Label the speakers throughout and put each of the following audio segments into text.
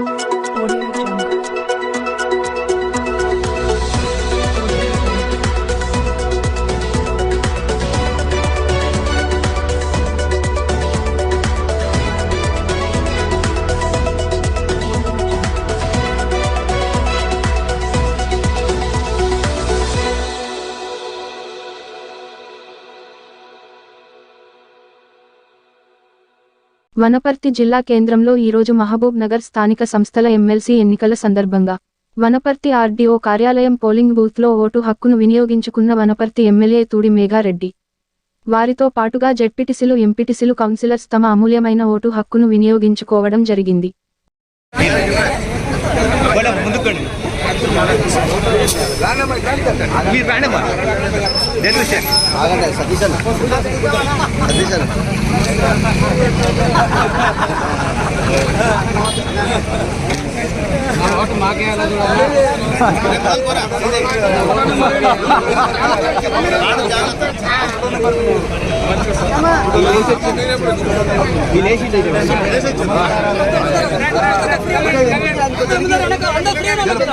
Speaker 1: Thank you.
Speaker 2: Wanaparthy జిల్లా కేంద్రంలో ఈరోజు మహబూబ్ నగర్ స్థానిక సంస్థల ఎమ్మెల్సీ ఎన్నికల సందర్భంగా వనపర్తి ఆర్డీఓ కార్యాలయం పోలింగ్ బూత్లో ఓటు హక్కును వినియోగించుకున్న వనపర్తి ఎమ్మెల్యే తూడి మేఘారెడ్డి. వారితో పాటుగా జెడ్పీటీసీలు ఎంపీటీసీలు కౌన్సిలర్స్ తమ అమూల్యమైన ఓటు హక్కును వినియోగించుకోవడం జరిగింది.
Speaker 3: మీరు
Speaker 4: సతీష్ సతీష్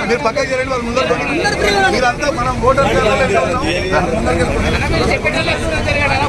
Speaker 5: మీరు పక్క చేయండి వాళ్ళు ముందర మీరంతా మనం ఓటర్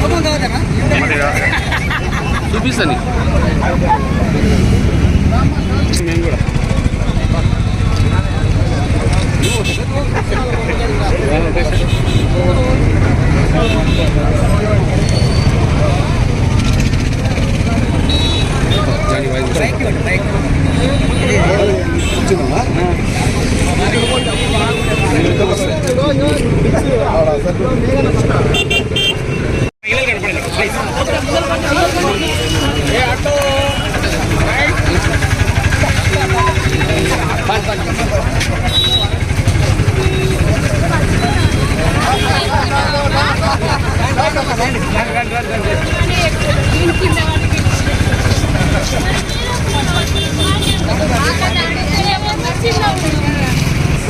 Speaker 4: వాళ్ళు ఉండమా పక్కన దిగుండండి
Speaker 3: చూపిస్తాను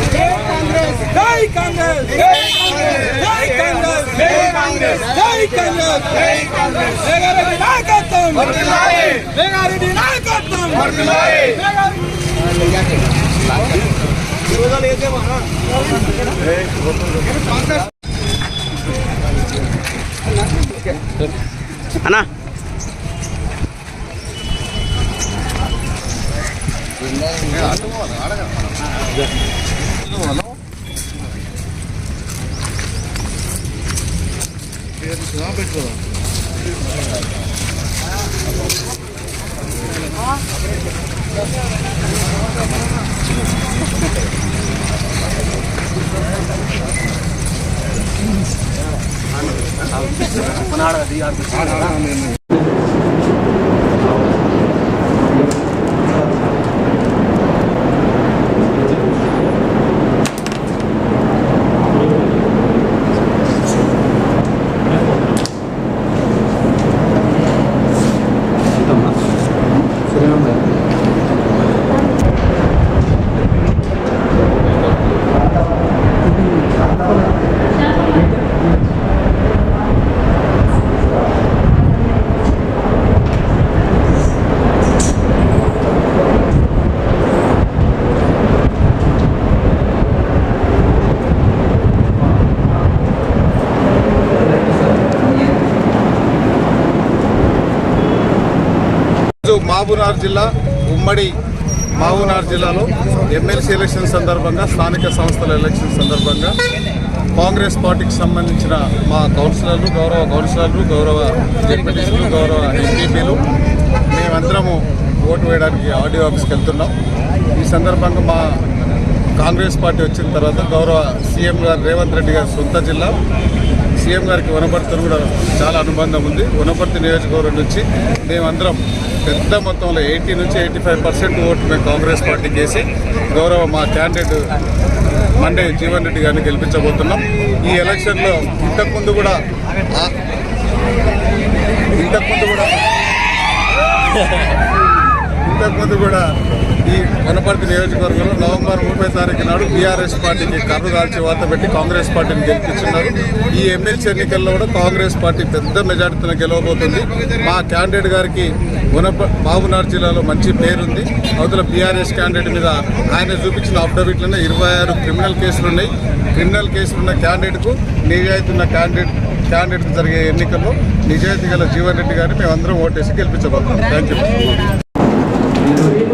Speaker 6: జై కాంగ్రెస్ జై కాంగ్రెస్ జై కాంగ్రెస్ జై కాంగ్రెస్ జై కాంగ్రెస్ జై కాంగ్రెస్ వేగారెడ్డి నాయకత్వం వేగారెడ్డి నాయకత్వం
Speaker 3: అన్నా.
Speaker 5: పెట్టుకోదా మహబూనార్ జిల్లా ఉమ్మడి మహబూనార్ జిల్లాలో ఎమ్మెల్సీ ఎలక్షన్ సందర్భంగా స్థానిక సంస్థల ఎలక్షన్ సందర్భంగా కాంగ్రెస్ పార్టీకి సంబంధించిన మా కౌన్సిలర్లు గౌరవ కౌన్సిలర్లు గౌరవ జెడ్పీటీసీలు గౌరవ ఎంపీపీలు మేమందరము ఓటు వేయడానికి ఆర్డీఓ ఆఫీస్కి వెళ్తున్నాం. ఈ సందర్భంగా మా కాంగ్రెస్ పార్టీ వచ్చిన తర్వాత గౌరవ సీఎం గారు రేవంత్ రెడ్డి గారి సొంత జిల్లా. సీఎం గారికి వనపర్తితో కూడా చాలా అనుబంధం ఉంది. వనపర్తి నియోజకవర్గం నుంచి మేమందరం పెద్ద మొత్తంలో ఎయిటీ నుంచి ఎయిటీ ఫైవ్ పర్సెంట్ ఓటు మేము కాంగ్రెస్ పార్టీకి వేసి గౌరవ మా క్యాండిడేట్ మండే జీవన్ రెడ్డి గారిని గెలిపించబోతున్నాం. ఈ ఎలక్షన్లో ఇంతకుముందు కూడా ఇంతకుముందు కూడా ఇంతకుముందు కూడా ఈ వనపర్తి నియోజకవర్గంలో నవంబర్ ముప్పై తారీఖు నాడు బీఆర్ఎస్ పార్టీకి కర్రు కాల్చి వాత పెట్టి కాంగ్రెస్ పార్టీని గెలిపించున్నారు. ఈ ఎమ్మెల్సీ ఎన్నికల్లో కూడా కాంగ్రెస్ పార్టీ పెద్ద మెజార్టీతో గెలవబోతుంది. మా క్యాండిడేట్ గారికి వనప మహబూబ్నగర్ జిల్లాలో మంచి పేరుంది. అవతల బీఆర్ఎస్ క్యాండిడేట్ మీద ఆయన చూపించిన అఫిడవిట్లోనే ఇరవై ఆరు క్రిమినల్ కేసులు ఉన్నాయి క్రిమినల్ కేసులు ఉన్న క్యాండిడేట్కు నిజాయితీ ఉన్న క్యాండిడేట్ క్యాండిడేట్ జరిగే ఎన్నికల్లో నిజాయితీ గల జీవన్ రెడ్డి గారిని మేమందరం ఓటేసి గెలిపించబోతున్నాం. Thank you
Speaker 4: Gracias.